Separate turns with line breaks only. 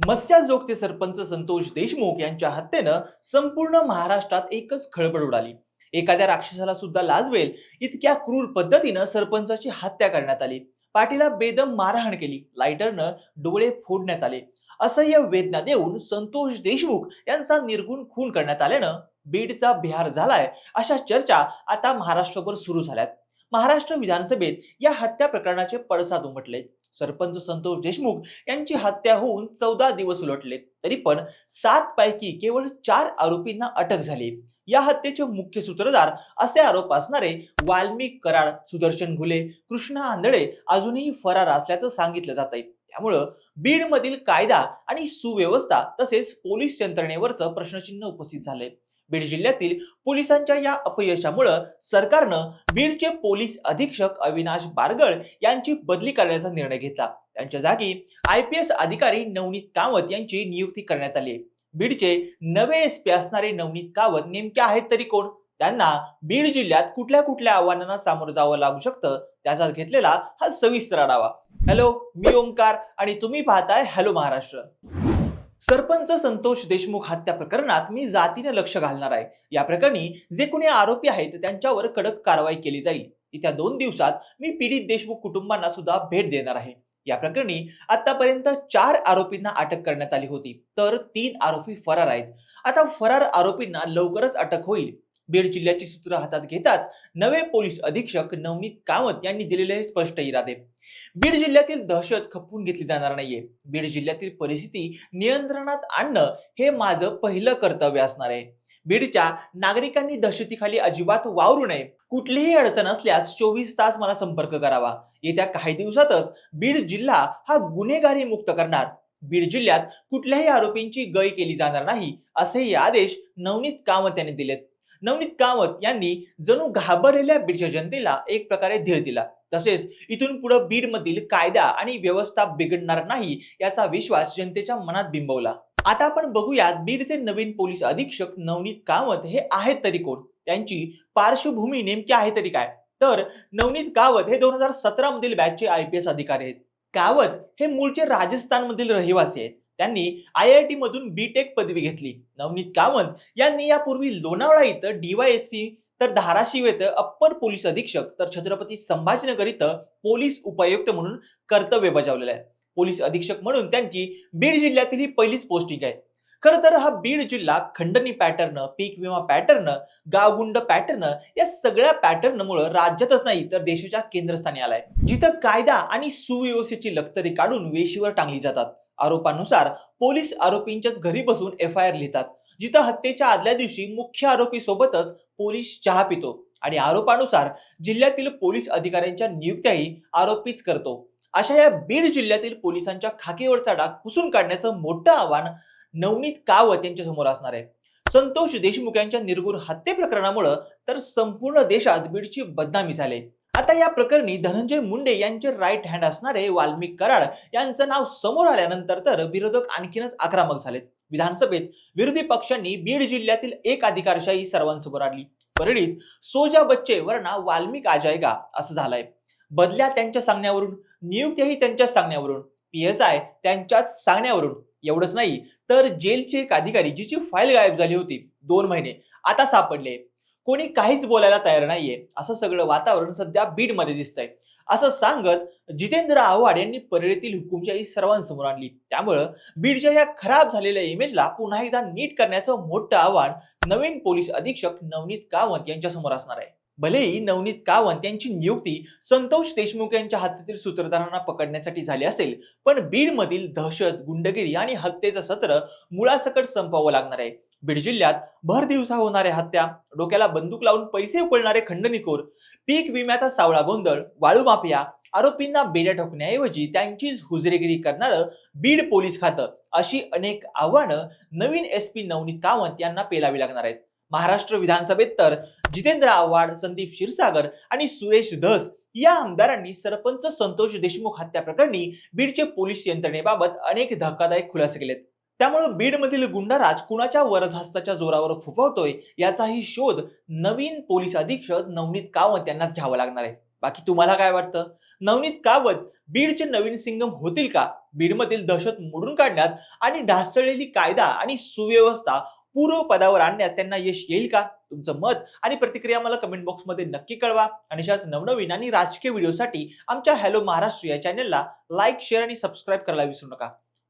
मत्स्याजोगचे सरपंच संतोष देशमुख यांच्या हत्येनं संपूर्ण महाराष्ट्रात एकच खळबळ उडाली. एखाद्या राक्षसाला सुद्धा लाजवेल इतक्या क्रूर पद्धतीनं सरपंचाची हत्या करण्यात आली. पाठीला बेदम मारहाण केली. लायटरनं डोळे फोडण्यात आले. असह्य वेदना देऊन संतोष देशमुख यांचा निर्गुण खून करण्यात आल्यानं बीडचा बिहार झालाय अशा चर्चा आता महाराष्ट्रभर सुरू झाल्यात. महाराष्ट्र विधानसभेत या हत्या प्रकरणाचे पडसाद उमटले. सरपंच संतोष देशमुख यांची हत्या होऊन चौदा दिवस उलटले. तरी पण सात पैकी केवळ चार आरोपींना अटक झाली. या हत्येचे मुख्य सूत्रधार असे आरोप असणारे वाल्मिक कराड सुदर्शन घुले कृष्णा आंधळे अजूनही फरार असल्याचं सांगितलं जात आहे त्यामुळं बीडमधील कायदा आणि सुव्यवस्था तसेच पोलीस यंत्रणेवरचं प्रश्नचिन्ह उपस्थित झालंय. बीड जिल्ह्यातील पोलिसांच्या या अपयशामुळं सरकारनं बीडचे पोलीस अधीक्षक अविनाश बारगळ यांची बदली करण्याचा निर्णय घेतला. त्यांच्या जागी आय पी एस अधिकारी नवनीत कामत यांची नियुक्ती करण्यात आली बीडचे नवे एस पी असणारे नवनीत कावत नेमके आहेत तरी कोण? त्यांना बीड जिल्ह्यात कुठल्या कुठल्या आव्हानांना सामोरं जावं लागू शकतं? त्याचा घेतलेला हा सविस्तर आढावा. हॅलो मी ओमकार आणि तुम्ही पाहताय हॅलो महाराष्ट्र. सरपंच संतोष देशमुख हत्या प्रकरणात मी जातीने लक्ष घालणार आहे. या प्रकरणी जे कोणी आरोपी आहेत त्यांच्यावर कडक कारवाई केली जाईल. येत्या दोन दिवसात मी पीडित देशमुख कुटुंबांना सुद्धा भेट देणार आहे. या प्रकरणी आतापर्यंत चार आरोपींना अटक करण्यात आली होती तर तीन आरोपी फरार आहेत. आता फरार आरोपींना लवकरच अटक होईल. बीड जिल्ह्याची सूत्र हातात घेताच नवे पोलीस अधीक्षक नवनीत कामत यांनी दिलेले हे स्पष्ट इरादे. बीड जिल्ह्यातील दहशत खपवून घेतली जाणार नाहीये. बीड जिल्ह्यातील परिस्थिती नियंत्रणात आणणं हे माझं पहिलं कर्तव्य असणार आहे. बीडच्या नागरिकांनी दहशतीखाली अजिबात वावरू नये. कुठलीही अडचण असल्यास चोवीस तास मला संपर्क करावा. येत्या काही दिवसातच बीड जिल्हा हा गुन्हेगारी मुक्त करणार. बीड जिल्ह्यात कुठल्याही आरोपींची गय केली जाणार नाही असेही आदेश नवनीत कामत यांनी दिलेत. नवनीत कामत यांनी जणू घाबरलेल्या बीडच्या जनतेला एक प्रकारे धीर दिला. तसेच इथून पुढे बीड मधील कायदा आणि व्यवस्था बिघडणार नाही याचा विश्वास जनतेच्या मनात बिंबवला. आता आपण बघूयात बीडचे नवीन पोलीस अधीक्षक नवनीत कामत हे आहेत तरी कोण? त्यांची पार्श्वभूमी नेमकी आहे तरी काय? तर नवनीत कावत हे दोन हजार सतरा मधील बॅचचे आय पी एस अधिकारी आहेत. कावत हे मूळचे राजस्थानमधील रहिवासी आहेत. त्यांनी आय आय टी मधून बी टेक पदवी घेतली. नवनीत कामत यांनी यापूर्वी लोणावळा इथं डीवायएसपी तर धाराशिव येथे अप्पर पोलीस अधीक्षक तर छत्रपती संभाजीनगर इथं पोलीस उपायुक्त म्हणून कर्तव्य बजावलेलं आहे. पोलीस अधीक्षक म्हणून त्यांची बीड जिल्ह्यातील ही पहिलीच पोस्टिंग आहे. खरं तर हा बीड जिल्हा खंडणी पॅटर्न पीक विमा पॅटर्न गावगुंड पॅटर्न या सगळ्या पॅटर्नमुळे राज्यातच नाही तर देशाच्या केंद्रस्थानी आलाय. जिथं कायदा आणि सुव्यवस्थेची लक्तरी काढून वेशीवर टांगली जातात. आरोपानुसार पोलीस आरोपींच्याच घरी बसून एफ आय आर लिहितात. जिथं हत्येच्या आदल्या दिवशी मुख्य आरोपी सोबतच पोलीस चहा पितो आणि आरोपानुसार जिल्ह्यातील पोलीस अधिकाऱ्यांच्या नियुक्त्याही आरोपीच करतो. अशा या बीड जिल्ह्यातील पोलिसांच्या खाकेवरचा डाग पुसून काढण्याचं मोठं आव्हान नवनीत कावत यांच्या समोर असणार आहे. संतोष देशमुख यांच्या निर्गुण हत्ये प्रकरणामुळं तर संपूर्ण देशात बीडची बदनामी झाली आता या प्रकरणी धनंजय मुंडे यांचे राईट हँड असणारे वाल्मिक कराड यांचं नाव समोर आल्यानंतर तर विरोधक आणखीनच आक्रमक झालेत. विधानसभेत विरोधी पक्षांनी बीड जिल्ह्यातील एक अधिकारशाही सर्वांसमोर आणली. परळीत सोजा बच्चे वरना वाल्मिक आजायगा असं झालंय. बदल्या त्यांच्या सांगण्यावरून नियुक्त्याही त्यांच्याच सांगण्यावरून पी एस आय त्यांच्याच सांगण्यावरून एवढंच नाही तर जेलचे एक अधिकारी जिची फाईल गायब झाली होती दोन महिने आता सापडले. कोणी काहीच बोलायला तयार नाहीये. असं सगळं वातावरण सध्या बीडमध्ये दिसतंय. असं सांगत जितेंद्र आव्हाड यांनी परळीतील हुकुमशाही सर्वांसमोर आणली. त्यामुळं बीडच्या या खराब झालेल्या इमेजला पुन्हा एकदा नीट करण्याचं मोठं आव्हान नवीन पोलीस अधीक्षक नवनीत कावंत यांच्या समोर असणार आहे. भलेही नवनीत कावंत यांची नियुक्ती संतोष देशमुख यांच्या हातातील सूत्रधारांना पकडण्यासाठी झाली असेल पण बीडमधील दहशत गुंडगिरी आणि हत्येचं सत्र मुळासकट संपवावं लागणार आहे. बीड जिल्ह्यात भर दिवसा होणाऱ्या हत्या डोक्याला बंदूक लावून पैसे उकळणारे खंडणीखोर पीक विम्याचा सावळा गोंधळ वाळू माफिया आरोपींना बेड्या ठोकण्याऐवजी त्यांचीच हुजरेगिरी करणारं बीड पोलीस खातं अशी अनेक आव्हानं नवीन एस पी नवनीत कामत यांना पेलावी लागणार आहेत. महाराष्ट्र विधानसभेत तर जितेंद्र आव्हाड संदीप क्षीरसागर आणि सुरेश धस या आमदारांनी सरपंच संतोष देशमुख हत्या प्रकरणी बीडचे पोलीस यंत्रणेबाबत अनेक धक्कादायक खुलासे केलेत. त्यामुळे बीडमधील गुंडाराज कुणाच्या वरदहस्ताच्या जोरावर फुफवतोय याचाही शोध नवीन पोलीस अधीक्षक नवनीत कावत यांनाच घ्यावा लागणार आहे. बाकी तुम्हाला काय वाटतं? नवनीत कावत बीडचे नवीन सिंगम होतील का? बीडमधील दहशत मोडून काढण्यात आणि ढासळलेली कायदा आणि सुव्यवस्था पूर्व पदावर आणण्यात त्यांना यश येईल का? तुमचं मत आणि प्रतिक्रिया मला कमेंट बॉक्समध्ये नक्की कळवा. आणि अशाच नवनवीन आणि राजकीय व्हिडिओसाठी आमच्या हॅलो महाराष्ट्र या चॅनेलला लाईक शेअर आणि सबस्क्राईब करायला विसरू नका.